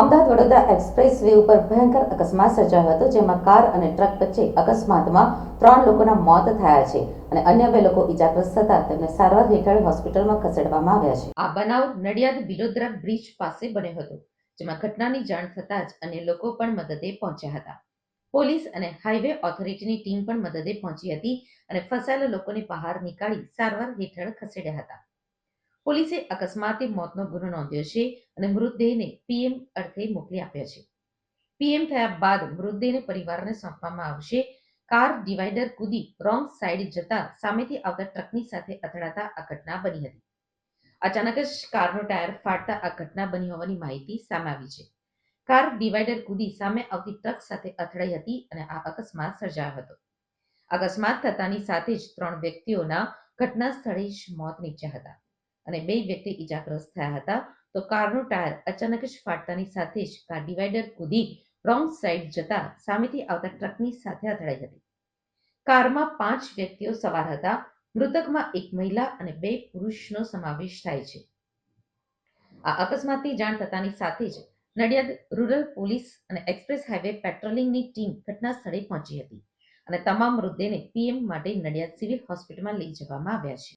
Ahmedabad Vadodara express way ઉપર ભયંકર અકસ્માત સર્જાયો હતો, જેમાં કાર અને ટ્રક વચ્ચે અકસ્માતમાં ત્રણ લોકોના મોત થયા છે અને અન્ય બે લોકો ઈજાગ્રસ્ત થતા તેમને સારવાર હેઠળ હોસ્પિટલમાં ખસેડવામાં આવ્યા છે. આ બનાવ નડિયાદ વિલોદરા બ્રિજ પાસે બન્યો હતો, જેમાં ઘટનાની જાણ થતાં જ અન્ય લોકો પણ મદદે પહોંચ્યા હતા. પોલીસ અને હાઈવે ઓથોરિટીની ટીમ પણ મદદે પહોંચી હતી અને ફસાયેલા લોકોને બહાર નીકાળી સારવાર હેઠળ ખસેડ્યા હતા. પોલીસે અકસ્માતે મોતનો ગુનો નોંધ્યો છે અને મૃતદેહને પીએમ અર્થે મોકલી આપ્યો છે. પીએમ થયા બાદ મૃતદેહને પરિવારને સોંપવામાં આવશે. કાર ડિવાઈડર કૂદી રોંગ સાઈડ જતા સામેથી આવતા ટ્રકની સાથે અથડાતા આ ઘટના બની હતી. અચાનક જ કારનો ટાયર ફાટતા આ ઘટના બની હોવાની માહિતી સામે આવી છે. કાર ડિવાઈડર કૂદી સામે આવતી ટ્રક સાથે અથડાઈ હતી અને આ અકસ્માત સર્જાયો હતો. અકસ્માત થતાની સાથે જ ત્રણ વ્યક્તિઓના ઘટના સ્થળે જ મોત નીપજ્યા હતા. અને બે વ્યક્તિ ઈજાગ્રસ્ત થયા હતા. તો કારનું ટાયર અચાનક જ ફાટતાની સાથે જ કાર ડિવાઈડર કૂદી રોંગ સાઈડ જતા સામેથી આવતા ટ્રકની સાથે અથડાઈ હતી. કારમાં પાંચ વ્યક્તિઓ સવાર હતા. મૃતકમાં એક મહિલા અને બે પુરુષનો સમાવેશ થાય છે. આ અકસ્માતની જાણ થતાની સાથે જ નડિયાદ રૂરલ પોલીસ અને એક્સપ્રેસ હાઈવે પેટ્રોલિંગની ટીમ ઘટના સ્થળે પહોંચી હતી અને તમામ મૃતદેહને પીએમ માટે નડિયાદ સિવિલ હોસ્પિટલમાં લઈ જવામાં આવ્યા છે.